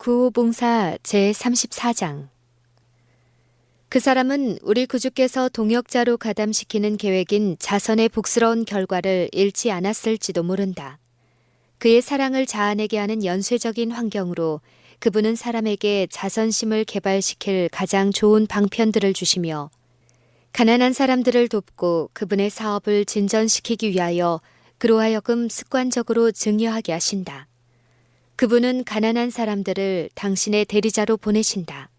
구호봉사 제34장 그 사람은 우리 구주께서 동역자로 가담시키는 계획인 자선의 복스러운 결과를 잃지 않았을지도 모른다. 그의 사랑을 자아내게 하는 연쇄적인 환경으로 그분은 사람에게 자선심을 개발시킬 가장 좋은 방편들을 주시며 가난한 사람들을 돕고 그분의 사업을 진전시키기 위하여 그로 하여금 습관적으로 증여하게 하신다. 그분은 가난한 사람들을 당신의 대리자로 보내신다.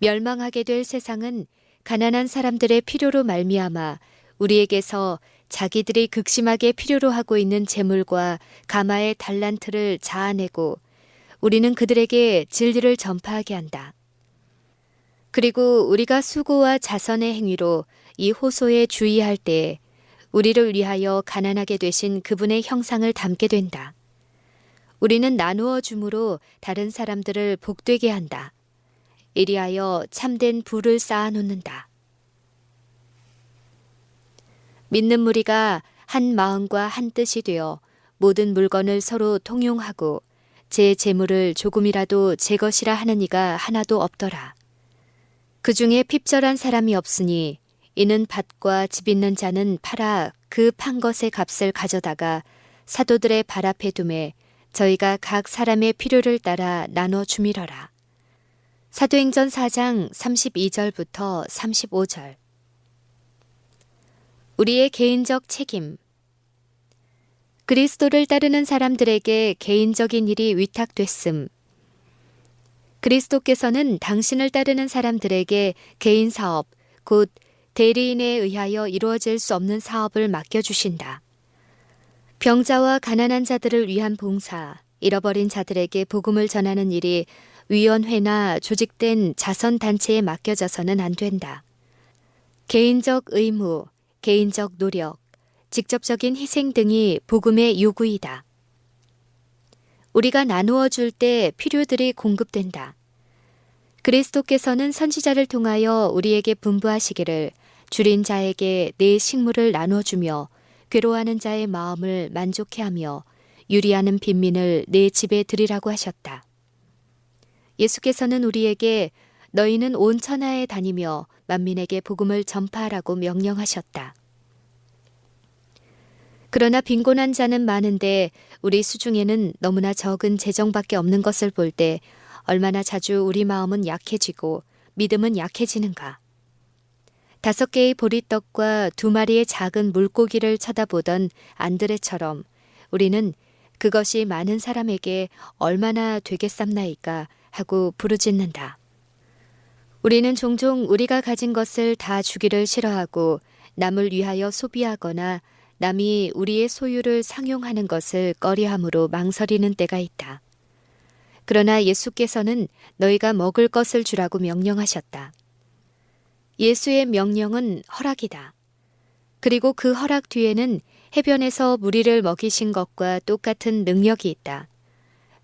멸망하게 될 세상은 가난한 사람들의 필요로 말미암아 우리에게서 자기들이 극심하게 필요로 하고 있는 재물과 가마의 달란트를 자아내고 우리는 그들에게 진리를 전파하게 한다. 그리고 우리가 수고와 자선의 행위로 이 호소에 주의할 때에 우리를 위하여 가난하게 되신 그분의 형상을 담게 된다. 우리는 나누어 줌으로 다른 사람들을 복되게 한다. 이리하여 참된 부를 쌓아 놓는다. 믿는 무리가 한 마음과 한 뜻이 되어 모든 물건을 서로 통용하고 제 재물을 조금이라도 제 것이라 하는 이가 하나도 없더라. 그 중에 핍절한 사람이 없으니 이는 밭과 집 있는 자는 팔아 그 판 것의 값을 가져다가 사도들의 발 앞에 두매 저희가 각 사람의 필요를 따라 나눠 주미러라. 사도행전 4장 32절부터 35절. 우리의 개인적 책임. 그리스도를 따르는 사람들에게 개인적인 일이 위탁됐음. 그리스도께서는 당신을 따르는 사람들에게 개인 사업, 곧 대리인에 의하여 이루어질 수 없는 사업을 맡겨주신다. 병자와 가난한 자들을 위한 봉사, 잃어버린 자들에게 복음을 전하는 일이 위원회나 조직된 자선단체에 맡겨져서는 안 된다. 개인적 의무, 개인적 노력, 직접적인 희생 등이 복음의 요구이다. 우리가 나누어 줄 때 필요들이 공급된다. 그리스도께서는 선지자를 통하여 우리에게 분부하시기를 줄인 자에게 내 식물을 나눠주며 괴로워하는 자의 마음을 만족해 하며 유리하는 빈민을 내 집에 들이라고 하셨다. 예수께서는 우리에게 너희는 온 천하에 다니며 만민에게 복음을 전파하라고 명령하셨다. 그러나 빈곤한 자는 많은데 우리 수중에는 너무나 적은 재정밖에 없는 것을 볼 때 얼마나 자주 우리 마음은 약해지고 믿음은 약해지는가. 다섯 개의 보리떡과 두 마리의 작은 물고기를 쳐다보던 안드레처럼 우리는 그것이 많은 사람에게 얼마나 되겠삼나이까 하고 부르짖는다. 우리는 종종 우리가 가진 것을 다 주기를 싫어하고 남을 위하여 소비하거나 남이 우리의 소유를 상용하는 것을 꺼리함으로 망설이는 때가 있다. 그러나 예수께서는 너희가 먹을 것을 주라고 명령하셨다. 예수의 명령은 허락이다. 그리고 그 허락 뒤에는 해변에서 무리를 먹이신 것과 똑같은 능력이 있다.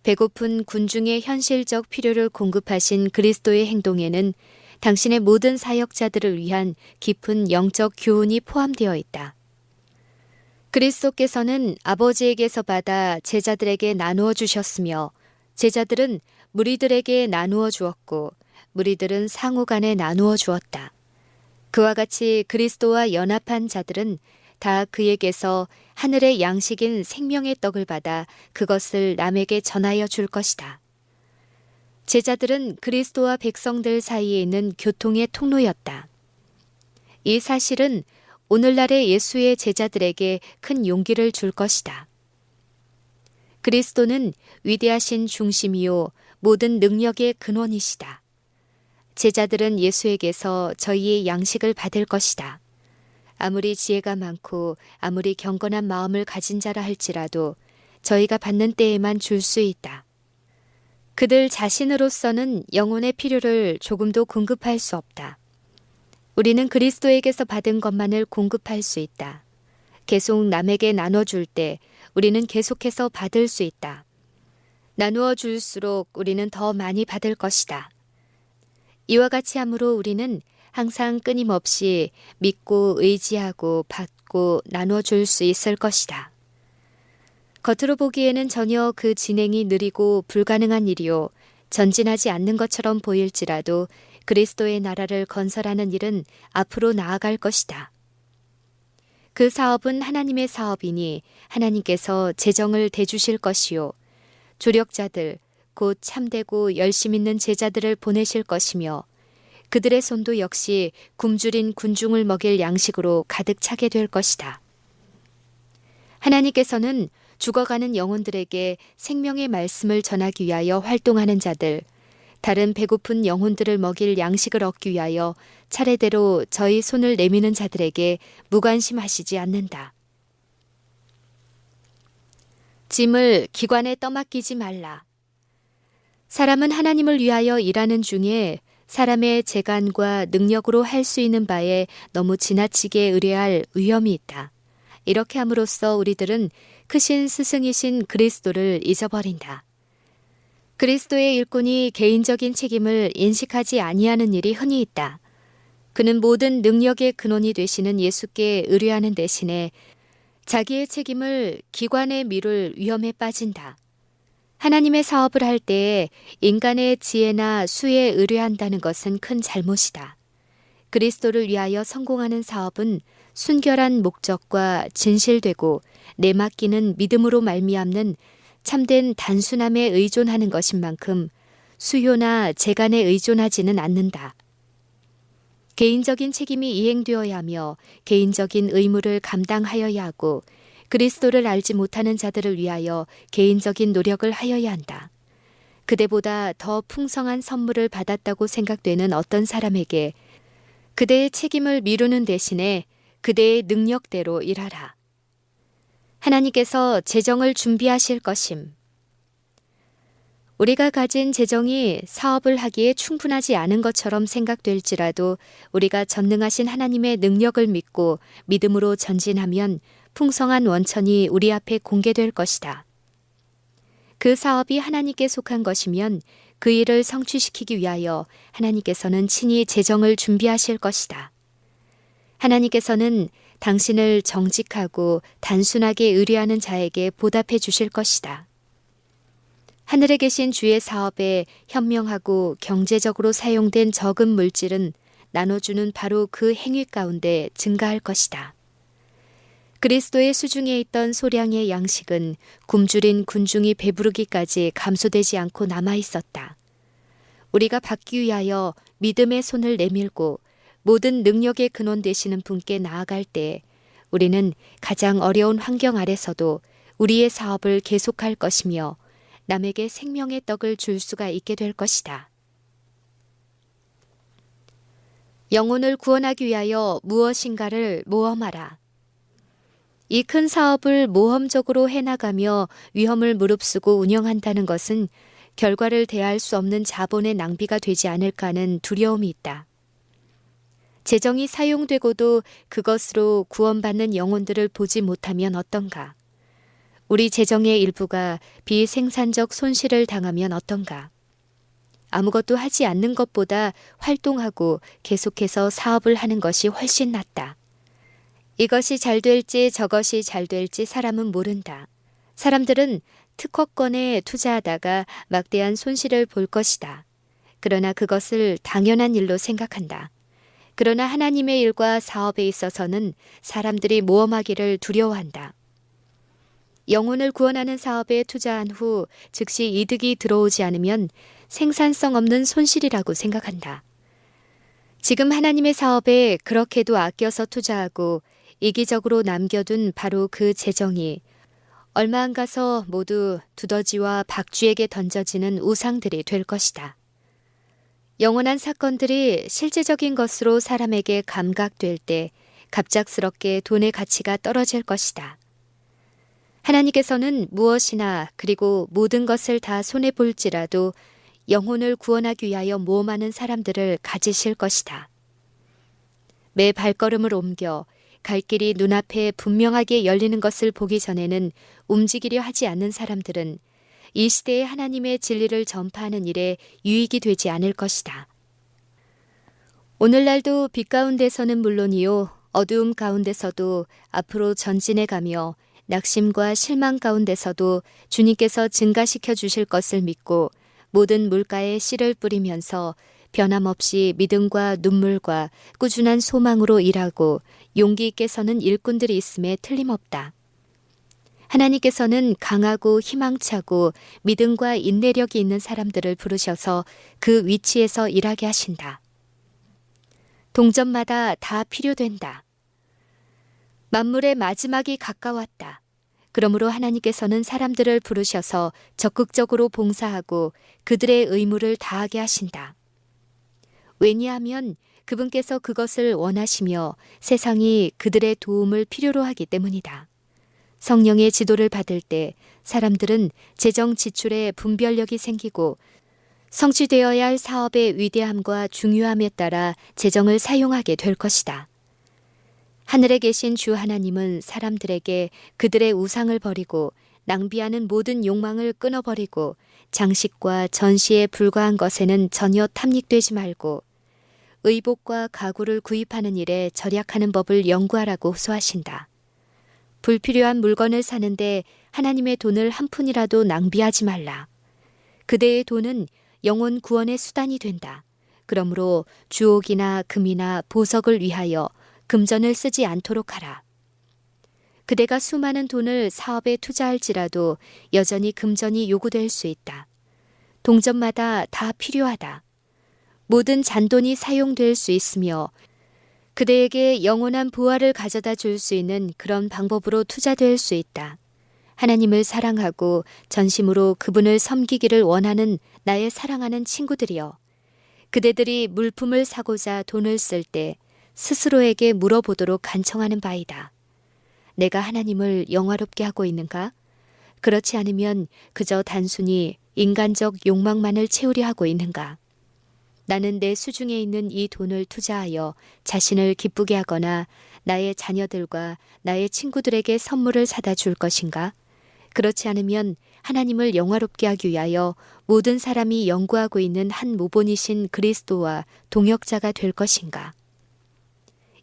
배고픈 군중의 현실적 필요를 공급하신 그리스도의 행동에는 당신의 모든 사역자들을 위한 깊은 영적 교훈이 포함되어 있다. 그리스도께서는 아버지에게서 받아 제자들에게 나누어 주셨으며 제자들은 무리들에게 나누어 주었고 무리들은 상호 간에 나누어 주었다. 그와 같이 그리스도와 연합한 자들은 다 그에게서 하늘의 양식인 생명의 떡을 받아 그것을 남에게 전하여 줄 것이다. 제자들은 그리스도와 백성들 사이에 있는 교통의 통로였다. 이 사실은 오늘날의 예수의 제자들에게 큰 용기를 줄 것이다. 그리스도는 위대하신 중심이요 모든 능력의 근원이시다. 제자들은 예수에게서 저희의 양식을 받을 것이다. 아무리 지혜가 많고 아무리 경건한 마음을 가진 자라 할지라도 저희가 받는 때에만 줄 수 있다. 그들 자신으로서는 영혼의 필요를 조금도 공급할 수 없다. 우리는 그리스도에게서 받은 것만을 공급할 수 있다. 계속 남에게 나눠줄 때 우리는 계속해서 받을 수 있다. 나누어 줄수록 우리는 더 많이 받을 것이다. 이와 같이 함으로 우리는 항상 끊임없이 믿고 의지하고 받고 나눠줄 수 있을 것이다. 겉으로 보기에는 전혀 그 진행이 느리고 불가능한 일이요. 전진하지 않는 것처럼 보일지라도 그리스도의 나라를 건설하는 일은 앞으로 나아갈 것이다. 그 사업은 하나님의 사업이니 하나님께서 재정을 대주실 것이요. 조력자들, 곧 참되고 열심 있는 제자들을 보내실 것이며 그들의 손도 역시 굶주린 군중을 먹일 양식으로 가득 차게 될 것이다. 하나님께서는 죽어가는 영혼들에게 생명의 말씀을 전하기 위하여 활동하는 자들, 다른 배고픈 영혼들을 먹일 양식을 얻기 위하여 차례대로 저희 손을 내미는 자들에게 무관심하시지 않는다. 짐을 기관에 떠맡기지 말라. 사람은 하나님을 위하여 일하는 중에 사람의 재간과 능력으로 할 수 있는 바에 너무 지나치게 의뢰할 위험이 있다. 이렇게 함으로써 우리들은 크신 스승이신 그리스도를 잊어버린다. 그리스도의 일꾼이 개인적인 책임을 인식하지 아니하는 일이 흔히 있다. 그는 모든 능력의 근원이 되시는 예수께 의뢰하는 대신에 자기의 책임을 기관에 미룰 위험에 빠진다. 하나님의 사업을 할 때에 인간의 지혜나 수에 의뢰한다는 것은 큰 잘못이다. 그리스도를 위하여 성공하는 사업은 순결한 목적과 진실되고 내맡기는 믿음으로 말미암는 참된 단순함에 의존하는 것인 만큼 수요나 재간에 의존하지는 않는다. 개인적인 책임이 이행되어야 하며 개인적인 의무를 감당하여야 하고 그리스도를 알지 못하는 자들을 위하여 개인적인 노력을 하여야 한다. 그대보다 더 풍성한 선물을 받았다고 생각되는 어떤 사람에게 그대의 책임을 미루는 대신에 그대의 능력대로 일하라. 하나님께서 재정을 준비하실 것임. 우리가 가진 재정이 사업을 하기에 충분하지 않은 것처럼 생각될지라도 우리가 전능하신 하나님의 능력을 믿고 믿음으로 전진하면 풍성한 원천이 우리 앞에 공개될 것이다. 그 사업이 하나님께 속한 것이면 그 일을 성취시키기 위하여 하나님께서는 친히 재정을 준비하실 것이다. 하나님께서는 당신을 정직하고 단순하게 의뢰하는 자에게 보답해 주실 것이다. 하늘에 계신 주의 사업에 현명하고 경제적으로 사용된 적은 물질은 나눠주는 바로 그 행위 가운데 증가할 것이다. 그리스도의 수중에 있던 소량의 양식은 굶주린 군중이 배부르기까지 감소되지 않고 남아 있었다. 우리가 받기 위하여 믿음의 손을 내밀고 모든 능력의 근원 되시는 분께 나아갈 때 우리는 가장 어려운 환경 아래서도 우리의 사업을 계속할 것이며 남에게 생명의 떡을 줄 수가 있게 될 것이다. 영혼을 구원하기 위하여 무엇인가를 모험하라. 이 큰 사업을 모험적으로 해나가며 위험을 무릅쓰고 운영한다는 것은 결과를 대할 수 없는 자본의 낭비가 되지 않을까 하는 두려움이 있다. 재정이 사용되고도 그것으로 구원받는 영혼들을 보지 못하면 어떤가? 우리 재정의 일부가 비생산적 손실을 당하면 어떤가? 아무것도 하지 않는 것보다 활동하고 계속해서 사업을 하는 것이 훨씬 낫다. 이것이 잘 될지 저것이 잘 될지 사람은 모른다. 사람들은 특허권에 투자하다가 막대한 손실을 볼 것이다. 그러나 그것을 당연한 일로 생각한다. 그러나 하나님의 일과 사업에 있어서는 사람들이 모험하기를 두려워한다. 영혼을 구원하는 사업에 투자한 후 즉시 이득이 들어오지 않으면 생산성 없는 손실이라고 생각한다. 지금 하나님의 사업에 그렇게도 아껴서 투자하고 이기적으로 남겨둔 바로 그 재정이 얼마 안 가서 모두 두더지와 박쥐에게 던져지는 우상들이 될 것이다. 영원한 사건들이 실제적인 것으로 사람에게 감각될 때 갑작스럽게 돈의 가치가 떨어질 것이다. 하나님께서는 무엇이나 그리고 모든 것을 다 손해 볼지라도 영혼을 구원하기 위하여 모험하는 사람들을 가지실 것이다. 매 발걸음을 옮겨 갈 길이 눈앞에 분명하게 열리는 것을 보기 전에는 움직이려 하지 않는 사람들은 이 시대에 하나님의 진리를 전파하는 일에 유익이 되지 않을 것이다. 오늘날도 빛 가운데서는 물론이요, 어두움 가운데서도 앞으로 전진해 가며 낙심과 실망 가운데서도 주님께서 증가시켜 주실 것을 믿고 모든 물가에 씨를 뿌리면서 변함없이 믿음과 눈물과 꾸준한 소망으로 일하고 용기 있게 서는 일꾼들이 있음에 틀림없다. 하나님께서는 강하고 희망차고 믿음과 인내력이 있는 사람들을 부르셔서 그 위치에서 일하게 하신다. 동전마다 다 필요된다. 만물의 마지막이 가까웠다. 그러므로 하나님께서는 사람들을 부르셔서 적극적으로 봉사하고 그들의 의무를 다하게 하신다. 왜냐하면 그분께서 그것을 원하시며 세상이 그들의 도움을 필요로 하기 때문이다. 성령의 지도를 받을 때 사람들은 재정 지출에 분별력이 생기고 성취되어야 할 사업의 위대함과 중요함에 따라 재정을 사용하게 될 것이다. 하늘에 계신 주 하나님은 사람들에게 그들의 우상을 버리고 낭비하는 모든 욕망을 끊어버리고 장식과 전시에 불과한 것에는 전혀 탐닉되지 말고 의복과 가구를 구입하는 일에 절약하는 법을 연구하라고 호소하신다. 불필요한 물건을 사는데 하나님의 돈을 한 푼이라도 낭비하지 말라. 그대의 돈은 영혼 구원의 수단이 된다. 그러므로 주옥이나 금이나 보석을 위하여 금전을 쓰지 않도록 하라. 그대가 수많은 돈을 사업에 투자할지라도 여전히 금전이 요구될 수 있다. 동전마다 다 필요하다. 모든 잔돈이 사용될 수 있으며 그대에게 영원한 부활을 가져다 줄 수 있는 그런 방법으로 투자될 수 있다. 하나님을 사랑하고 전심으로 그분을 섬기기를 원하는 나의 사랑하는 친구들이여. 그대들이 물품을 사고자 돈을 쓸 때 스스로에게 물어보도록 간청하는 바이다. 내가 하나님을 영화롭게 하고 있는가? 그렇지 않으면 그저 단순히 인간적 욕망만을 채우려 하고 있는가? 나는 내 수중에 있는 이 돈을 투자하여 자신을 기쁘게 하거나 나의 자녀들과 나의 친구들에게 선물을 사다 줄 것인가? 그렇지 않으면 하나님을 영화롭게 하기 위하여 모든 사람이 연구하고 있는 한 모본이신 그리스도와 동역자가 될 것인가?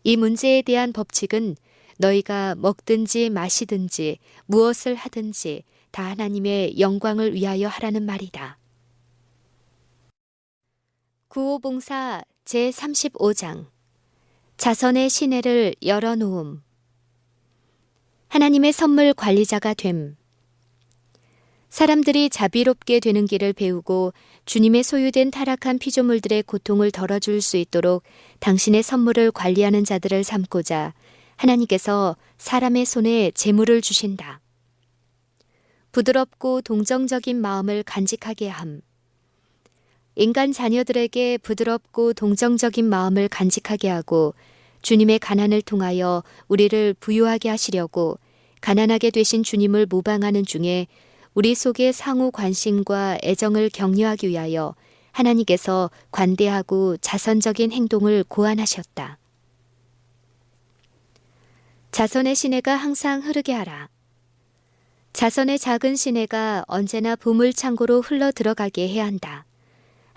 이 문제에 대한 법칙은 너희가 먹든지 마시든지 무엇을 하든지 다 하나님의 영광을 위하여 하라는 말이다. 구호봉사 제35장 자선의 시내를 열어놓음 하나님의 선물 관리자가 됨 사람들이 자비롭게 되는 길을 배우고 주님의 소유된 타락한 피조물들의 고통을 덜어줄 수 있도록 당신의 선물을 관리하는 자들을 삼고자 하나님께서 사람의 손에 재물을 주신다. 부드럽고 동정적인 마음을 간직하게 함. 인간 자녀들에게 부드럽고 동정적인 마음을 간직하게 하고 주님의 가난을 통하여 우리를 부유하게 하시려고 가난하게 되신 주님을 모방하는 중에 우리 속의 상호 관심과 애정을 격려하기 위하여 하나님께서 관대하고 자선적인 행동을 고안하셨다. 자선의 시내가 항상 흐르게 하라. 자선의 작은 시내가 언제나 보물 창고로 흘러 들어가게 해야 한다.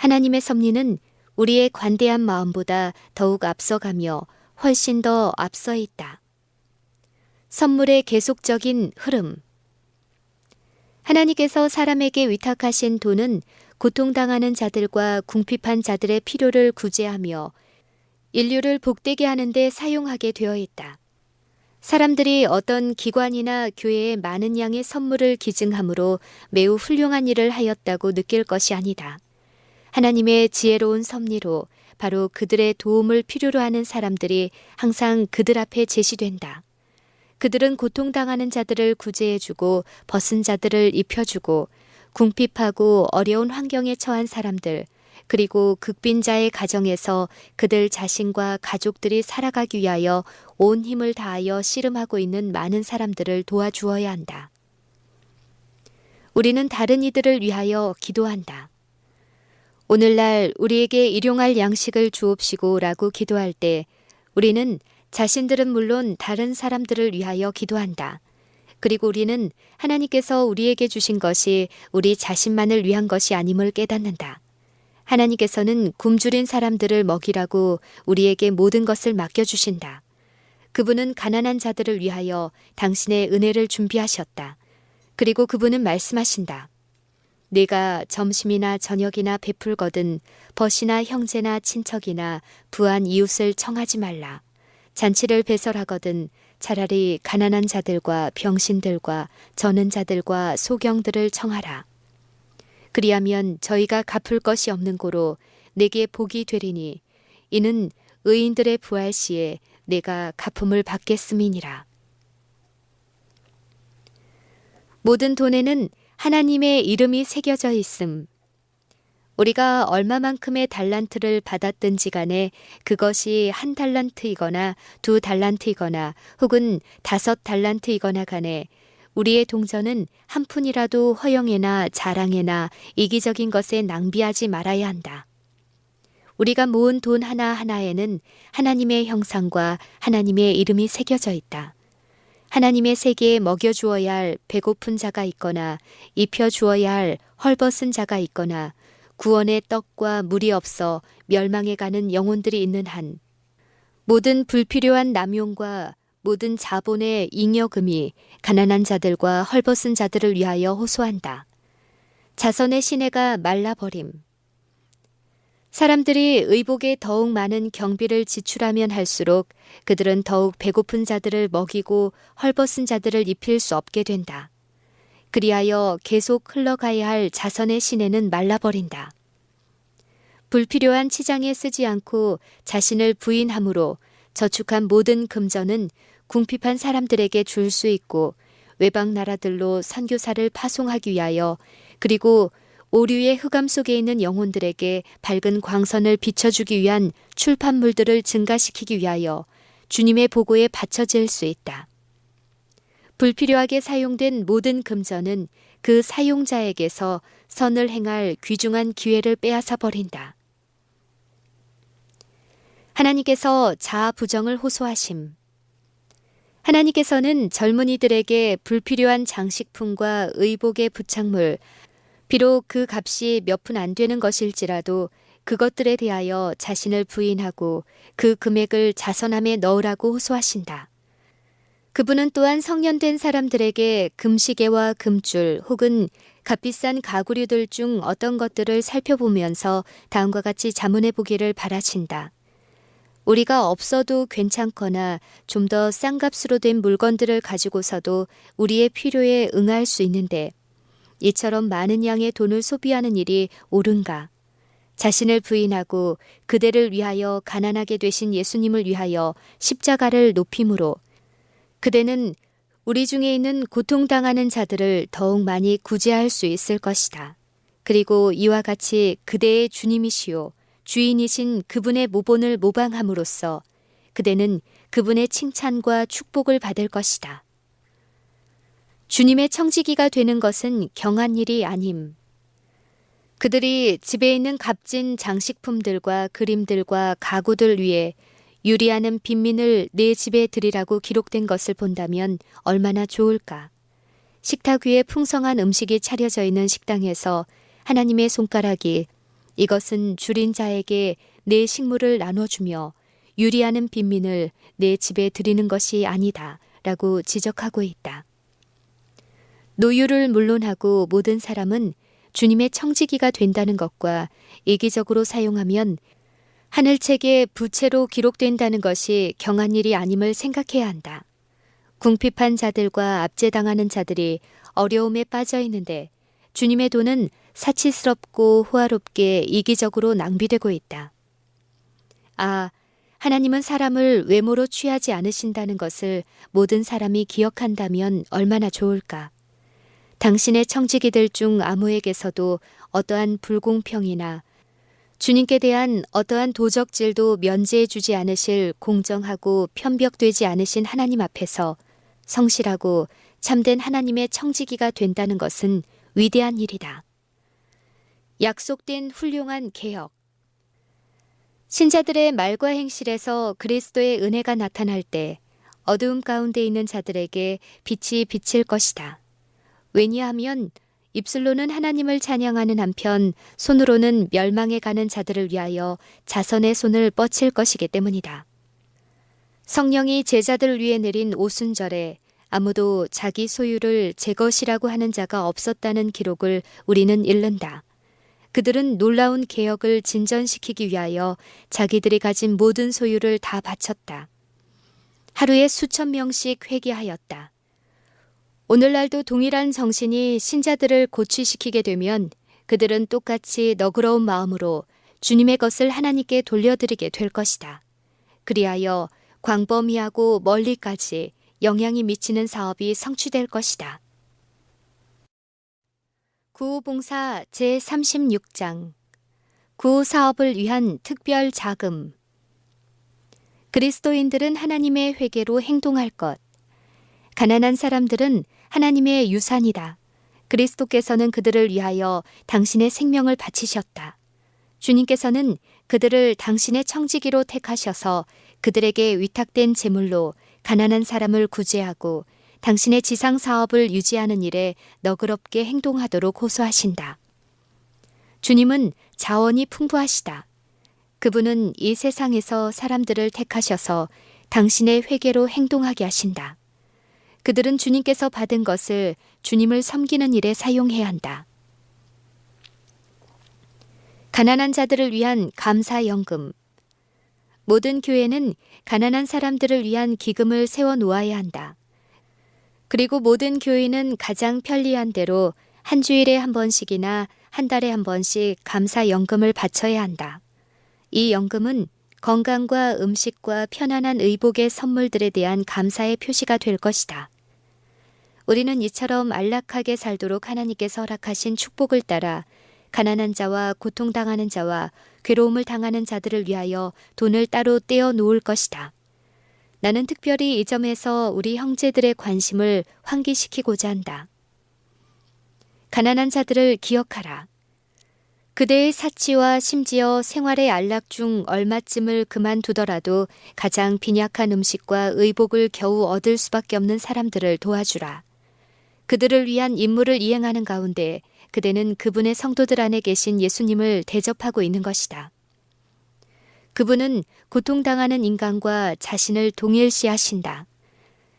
하나님의 섭리는 우리의 관대한 마음보다 더욱 앞서가며 훨씬 더 앞서 있다. 선물의 계속적인 흐름. 하나님께서 사람에게 위탁하신 돈은 고통당하는 자들과 궁핍한 자들의 필요를 구제하며 인류를 복되게 하는데 사용하게 되어 있다. 사람들이 어떤 기관이나 교회에 많은 양의 선물을 기증함으로 매우 훌륭한 일을 하였다고 느낄 것이 아니다. 하나님의 지혜로운 섭리로 바로 그들의 도움을 필요로 하는 사람들이 항상 그들 앞에 제시된다. 그들은 고통당하는 자들을 구제해주고 벗은 자들을 입혀주고 궁핍하고 어려운 환경에 처한 사람들, 그리고 극빈자의 가정에서 그들 자신과 가족들이 살아가기 위하여 온 힘을 다하여 씨름하고 있는 많은 사람들을 도와주어야 한다. 우리는 다른 이들을 위하여 기도한다. 오늘날 우리에게 일용할 양식을 주옵시고 라고 기도할 때 우리는 자신들은 물론 다른 사람들을 위하여 기도한다. 그리고 우리는 하나님께서 우리에게 주신 것이 우리 자신만을 위한 것이 아님을 깨닫는다. 하나님께서는 굶주린 사람들을 먹이라고 우리에게 모든 것을 맡겨주신다. 그분은 가난한 자들을 위하여 당신의 은혜를 준비하셨다. 그리고 그분은 말씀하신다. 네가 점심이나 저녁이나 베풀거든 벗이나 형제나 친척이나 부한 이웃을 청하지 말라. 잔치를 배설하거든 차라리 가난한 자들과 병신들과 저는 자들과 소경들을 청하라. 그리하면 저희가 갚을 것이 없는 고로 내게 복이 되리니 이는 의인들의 부활 시에 내가 갚음을 받겠음이니라. 모든 돈에는 하나님의 이름이 새겨져 있음. 우리가 얼마만큼의 달란트를 받았든지 간에 그것이 한 달란트이거나 두 달란트이거나 혹은 다섯 달란트이거나 간에 우리의 동전은 한 푼이라도 허영에나 자랑에나 이기적인 것에 낭비하지 말아야 한다. 우리가 모은 돈 하나하나에는 하나님의 형상과 하나님의 이름이 새겨져 있다. 하나님의 세계에 먹여 주어야 할 배고픈 자가 있거나 입혀 주어야 할 헐벗은 자가 있거나 구원의 떡과 물이 없어 멸망해 가는 영혼들이 있는 한 모든 불필요한 남용과 모든 자본의 잉여금이 가난한 자들과 헐벗은 자들을 위하여 호소한다. 자선의 시내가 말라버림. 사람들이 의복에 더욱 많은 경비를 지출하면 할수록 그들은 더욱 배고픈 자들을 먹이고 헐벗은 자들을 입힐 수 없게 된다. 그리하여 계속 흘러가야 할 자선의 시내는 말라버린다. 불필요한 치장에 쓰지 않고 자신을 부인함으로 저축한 모든 금전은 궁핍한 사람들에게 줄 수 있고 외방 나라들로 선교사를 파송하기 위하여 그리고 오류의 흑암 속에 있는 영혼들에게 밝은 광선을 비춰주기 위한 출판물들을 증가시키기 위하여 주님의 보고에 바쳐질 수 있다. 불필요하게 사용된 모든 금전은 그 사용자에게서 선을 행할 귀중한 기회를 빼앗아 버린다. 하나님께서 자아 부정을 호소하심. 하나님께서는 젊은이들에게 불필요한 장식품과 의복의 부착물, 비록 그 값이 몇 푼 안 되는 것일지라도 그것들에 대하여 자신을 부인하고 그 금액을 자선함에 넣으라고 호소하신다. 그분은 또한 성년된 사람들에게 금시계와 금줄 혹은 값비싼 가구류들 중 어떤 것들을 살펴보면서 다음과 같이 자문해 보기를 바라신다. 우리가 없어도 괜찮거나 좀 더 싼 값으로 된 물건들을 가지고서도 우리의 필요에 응할 수 있는데 이처럼 많은 양의 돈을 소비하는 일이 옳은가? 자신을 부인하고 그대를 위하여 가난하게 되신 예수님을 위하여 십자가를 높임으로 그대는 우리 중에 있는 고통당하는 자들을 더욱 많이 구제할 수 있을 것이다. 그리고 이와 같이 그대의 주님이시요 주인이신 그분의 모본을 모방함으로써 그대는 그분의 칭찬과 축복을 받을 것이다. 주님의 청지기가 되는 것은 경한 일이 아님. 그들이 집에 있는 값진 장식품들과 그림들과 가구들 위에 유리하는 빈민을 내 집에 드리라고 기록된 것을 본다면 얼마나 좋을까. 식탁 위에 풍성한 음식이 차려져 있는 식당에서 하나님의 손가락이 이것은 줄인 자에게 내 식물을 나눠주며 유리하는 빈민을 내 집에 드리는 것이 아니다. 라고 지적하고 있다. 노유를 물론하고 모든 사람은 주님의 청지기가 된다는 것과 이기적으로 사용하면 하늘책에 부채로 기록된다는 것이 경한 일이 아님을 생각해야 한다. 궁핍한 자들과 압제당하는 자들이 어려움에 빠져 있는데 주님의 돈은 사치스럽고 호화롭게 이기적으로 낭비되고 있다. 아, 하나님은 사람을 외모로 취하지 않으신다는 것을 모든 사람이 기억한다면 얼마나 좋을까. 당신의 청지기들 중 아무에게서도 어떠한 불공평이나 주님께 대한 어떠한 도적질도 면제해 주지 않으실 공정하고 편벽되지 않으신 하나님 앞에서 성실하고 참된 하나님의 청지기가 된다는 것은 위대한 일이다. 약속된 훌륭한 개혁. 신자들의 말과 행실에서 그리스도의 은혜가 나타날 때 어두움 가운데 있는 자들에게 빛이 비칠 것이다. 왜냐하면 입술로는 하나님을 찬양하는 한편 손으로는 멸망해 가는 자들을 위하여 자선의 손을 뻗칠 것이기 때문이다. 성령이 제자들을 위해 내린 오순절에 아무도 자기 소유를 제 것이라고 하는 자가 없었다는 기록을 우리는 잃는다. 그들은 놀라운 개혁을 진전시키기 위하여 자기들이 가진 모든 소유를 다 바쳤다. 하루에 수천 명씩 회개하였다. 오늘날도 동일한 정신이 신자들을 고취시키게 되면 그들은 똑같이 너그러운 마음으로 주님의 것을 하나님께 돌려드리게 될 것이다. 그리하여 광범위하고 멀리까지 영향이 미치는 사업이 성취될 것이다. 구호봉사 제36장 구호 사업을 위한 특별 자금 그리스도인들은 하나님의 회개로 행동할 것 가난한 사람들은 하나님의 유산이다. 그리스도께서는 그들을 위하여 당신의 생명을 바치셨다. 주님께서는 그들을 당신의 청지기로 택하셔서 그들에게 위탁된 재물로 가난한 사람을 구제하고 당신의 지상 사업을 유지하는 일에 너그럽게 행동하도록 호소하신다. 주님은 자원이 풍부하시다. 그분은 이 세상에서 사람들을 택하셔서 당신의 회개로 행동하게 하신다. 그들은 주님께서 받은 것을 주님을 섬기는 일에 사용해야 한다. 가난한 자들을 위한 감사연금. 모든 교회는 가난한 사람들을 위한 기금을 세워 놓아야 한다. 그리고 모든 교인은 가장 편리한 대로 한 주일에 한 번씩이나 한 달에 한 번씩 감사연금을 바쳐야 한다. 이 연금은 건강과 음식과 편안한 의복의 선물들에 대한 감사의 표시가 될 것이다. 우리는 이처럼 안락하게 살도록 하나님께서 허락하신 축복을 따라 가난한 자와 고통당하는 자와 괴로움을 당하는 자들을 위하여 돈을 따로 떼어 놓을 것이다. 나는 특별히 이 점에서 우리 형제들의 관심을 환기시키고자 한다. 가난한 자들을 기억하라. 그대의 사치와 심지어 생활의 안락 중 얼마쯤을 그만두더라도 가장 빈약한 음식과 의복을 겨우 얻을 수밖에 없는 사람들을 도와주라. 그들을 위한 임무를 이행하는 가운데 그대는 그분의 성도들 안에 계신 예수님을 대접하고 있는 것이다. 그분은 고통당하는 인간과 자신을 동일시하신다.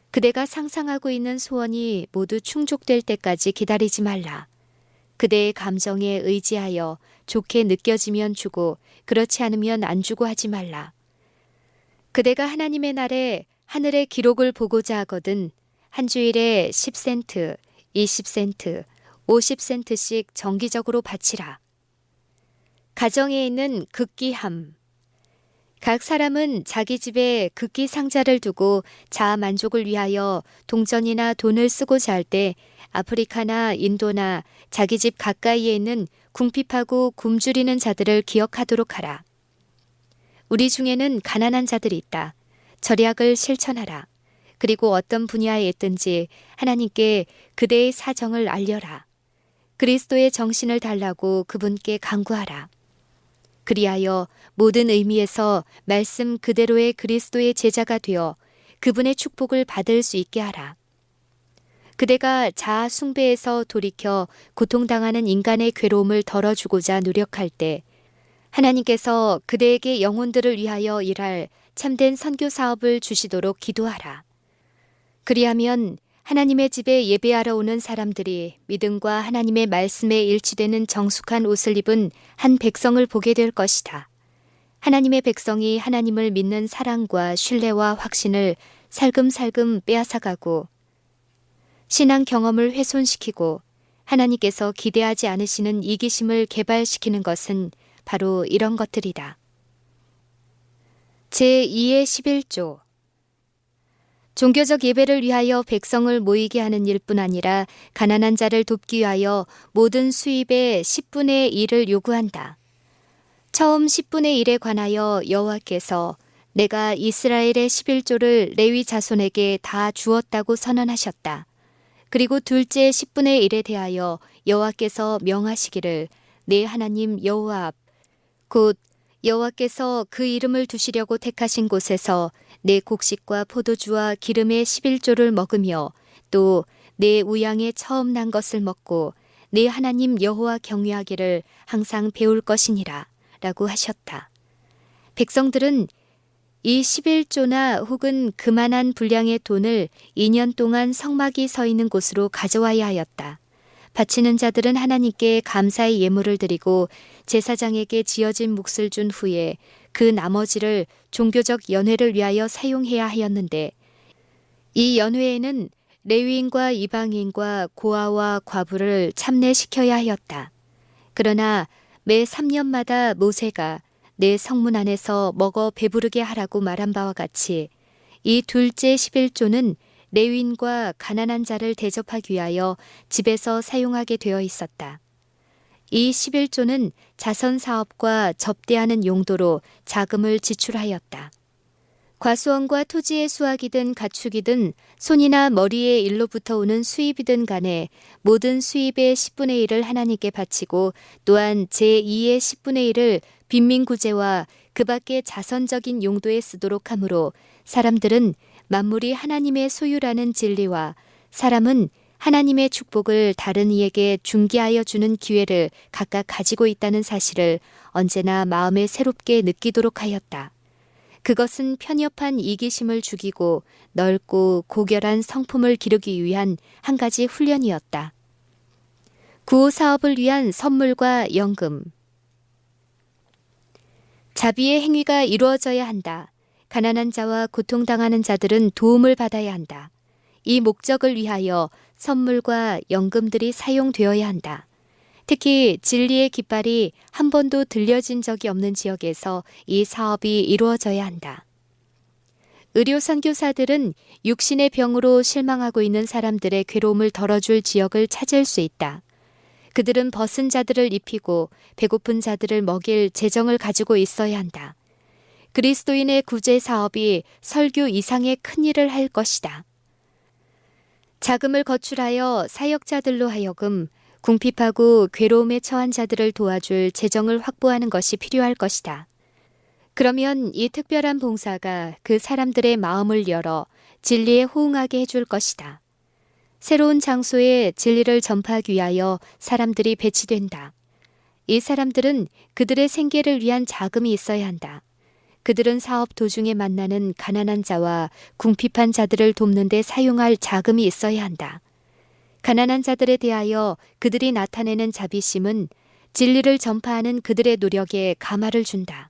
그대가 상상하고 있는 소원이 모두 충족될 때까지 기다리지 말라. 그대의 감정에 의지하여 좋게 느껴지면 주고 그렇지 않으면 안 주고 하지 말라. 그대가 하나님의 날에 하늘의 기록을 보고자 하거든 한 주일에 10센트, 20센트, 50센트씩 정기적으로 바치라. 가정에 있는 극기함. 각 사람은 자기 집에 극기 상자를 두고 자아 만족을 위하여 동전이나 돈을 쓰고자 할 때 아프리카나 인도나 자기 집 가까이에 있는 궁핍하고 굶주리는 자들을 기억하도록 하라. 우리 중에는 가난한 자들이 있다. 절약을 실천하라. 그리고 어떤 분야에 있든지 하나님께 그대의 사정을 알려라. 그리스도의 정신을 달라고 그분께 강구하라. 그리하여 모든 의미에서 말씀 그대로의 그리스도의 제자가 되어 그분의 축복을 받을 수 있게 하라. 그대가 자아 숭배에서 돌이켜 고통당하는 인간의 괴로움을 덜어주고자 노력할 때 하나님께서 그대에게 영혼들을 위하여 일할 참된 선교 사업을 주시도록 기도하라. 그리하면 하나님의 집에 예배하러 오는 사람들이 믿음과 하나님의 말씀에 일치되는 정숙한 옷을 입은 한 백성을 보게 될 것이다. 하나님의 백성이 하나님을 믿는 사랑과 신뢰와 확신을 살금살금 빼앗아가고 신앙 경험을 훼손시키고 하나님께서 기대하지 않으시는 이기심을 개발시키는 것은 바로 이런 것들이다. 제2의 11조 종교적 예배를 위하여 백성을 모이게 하는 일뿐 아니라 가난한 자를 돕기 위하여 모든 수입의 10분의 1을 요구한다. 처음 10분의 1에 관하여 여호와께서 내가 이스라엘의 11조를 레위 자손에게 다 주었다고 선언하셨다. 그리고 둘째 10분의 1에 대하여 여호와께서 명하시기를 내 하나님 여호와 앞, 곧 여호와께서 그 이름을 두시려고 택하신 곳에서 내 곡식과 포도주와 기름의 11조를 먹으며 또 내 우양에 처음 난 것을 먹고 내 하나님 여호와 경외하기를 항상 배울 것이니라 라고 하셨다. 백성들은 이 11조나 혹은 그만한 분량의 돈을 2년 동안 성막이 서 있는 곳으로 가져와야 하였다. 바치는 자들은 하나님께 감사의 예물을 드리고 제사장에게 지어진 몫을 준 후에 그 나머지를 종교적 연회를 위하여 사용해야 하였는데 이 연회에는 레위인과 이방인과 고아와 과부를 참내시켜야 하였다. 그러나 매 3년마다 모세가 내 성문 안에서 먹어 배부르게 하라고 말한 바와 같이 이 둘째 11조는 레윈과 가난한 자를 대접하기 위하여 집에서 사용하게 되어 있었다. 이 11조는 자선 사업과 접대하는 용도로 자금을 지출하였다. 과수원과 토지의 수확이든 가축이든 손이나 머리의 일로부터 오는 수입이든 간에 모든 수입의 10분의 1을 하나님께 바치고 또한 제2의 10분의 1을 빈민구제와 그 밖의 자선적인 용도에 쓰도록 하므로 사람들은 만물이 하나님의 소유라는 진리와 사람은 하나님의 축복을 다른 이에게 중개하여 주는 기회를 각각 가지고 있다는 사실을 언제나 마음에 새롭게 느끼도록 하였다. 그것은 편협한 이기심을 죽이고 넓고 고결한 성품을 기르기 위한 한 가지 훈련이었다. 구호 사업을 위한 선물과 연금. 자비의 행위가 이루어져야 한다. 가난한 자와 고통당하는 자들은 도움을 받아야 한다. 이 목적을 위하여 선물과 연금들이 사용되어야 한다. 특히 진리의 깃발이 한 번도 들려진 적이 없는 지역에서 이 사업이 이루어져야 한다. 의료 선교사들은 육신의 병으로 실망하고 있는 사람들의 괴로움을 덜어줄 지역을 찾을 수 있다. 그들은 벗은 자들을 입히고 배고픈 자들을 먹일 재정을 가지고 있어야 한다. 그리스도인의 구제 사업이 설교 이상의 큰 일을 할 것이다. 자금을 거출하여 사역자들로 하여금 궁핍하고 괴로움에 처한 자들을 도와줄 재정을 확보하는 것이 필요할 것이다. 그러면 이 특별한 봉사가 그 사람들의 마음을 열어 진리에 호응하게 해줄 것이다. 새로운 장소에 진리를 전파하기 위하여 사람들이 배치된다. 이 사람들은 그들의 생계를 위한 자금이 있어야 한다. 그들은 사업 도중에 만나는 가난한 자와 궁핍한 자들을 돕는 데 사용할 자금이 있어야 한다. 가난한 자들에 대하여 그들이 나타내는 자비심은 진리를 전파하는 그들의 노력에 감화를 준다.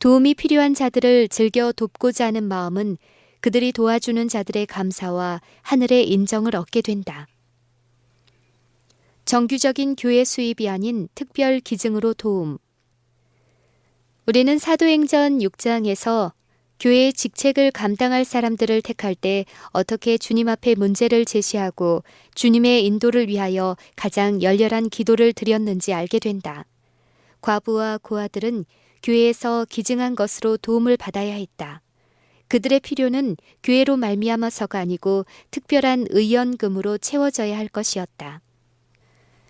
도움이 필요한 자들을 즐겨 돕고자 하는 마음은 그들이 도와주는 자들의 감사와 하늘의 인정을 얻게 된다. 정규적인 교회 수입이 아닌 특별 기증으로 도움. 우리는 사도행전 6장에서 교회의 직책을 감당할 사람들을 택할 때 어떻게 주님 앞에 문제를 제시하고 주님의 인도를 위하여 가장 열렬한 기도를 드렸는지 알게 된다. 과부와 고아들은 교회에서 기증한 것으로 도움을 받아야 했다. 그들의 필요는 교회로 말미암아서가 아니고 특별한 의연금으로 채워져야 할 것이었다.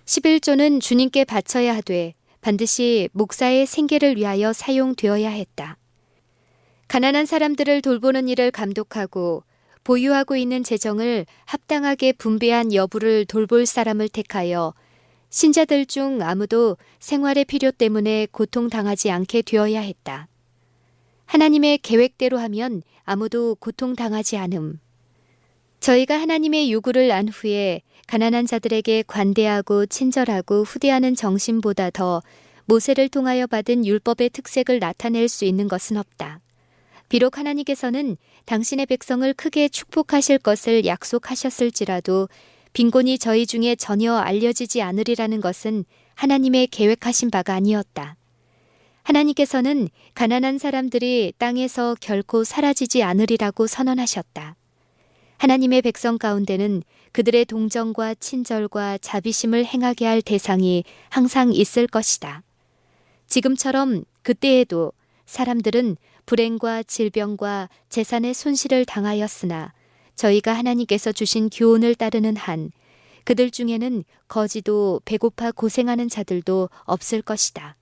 11조는 주님께 바쳐야 하되 반드시 목사의 생계를 위하여 사용되어야 했다. 가난한 사람들을 돌보는 일을 감독하고 보유하고 있는 재정을 합당하게 분배한 여부를 돌볼 사람을 택하여 신자들 중 아무도 생활의 필요 때문에 고통당하지 않게 되어야 했다. 하나님의 계획대로 하면 아무도 고통당하지 않음. 저희가 하나님의 요구를 안 후에 가난한 자들에게 관대하고 친절하고 후대하는 정신보다 더 모세를 통하여 받은 율법의 특색을 나타낼 수 있는 것은 없다. 비록 하나님께서는 당신의 백성을 크게 축복하실 것을 약속하셨을지라도 빈곤이 저희 중에 전혀 알려지지 않으리라는 것은 하나님의 계획하신 바가 아니었다. 하나님께서는 가난한 사람들이 땅에서 결코 사라지지 않으리라고 선언하셨다. 하나님의 백성 가운데는 그들의 동정과 친절과 자비심을 행하게 할 대상이 항상 있을 것이다. 지금처럼 그때에도 사람들은 불행과 질병과 재산의 손실을 당하였으나 저희가 하나님께서 주신 교훈을 따르는 한 그들 중에는 거지도 배고파 고생하는 자들도 없을 것이다.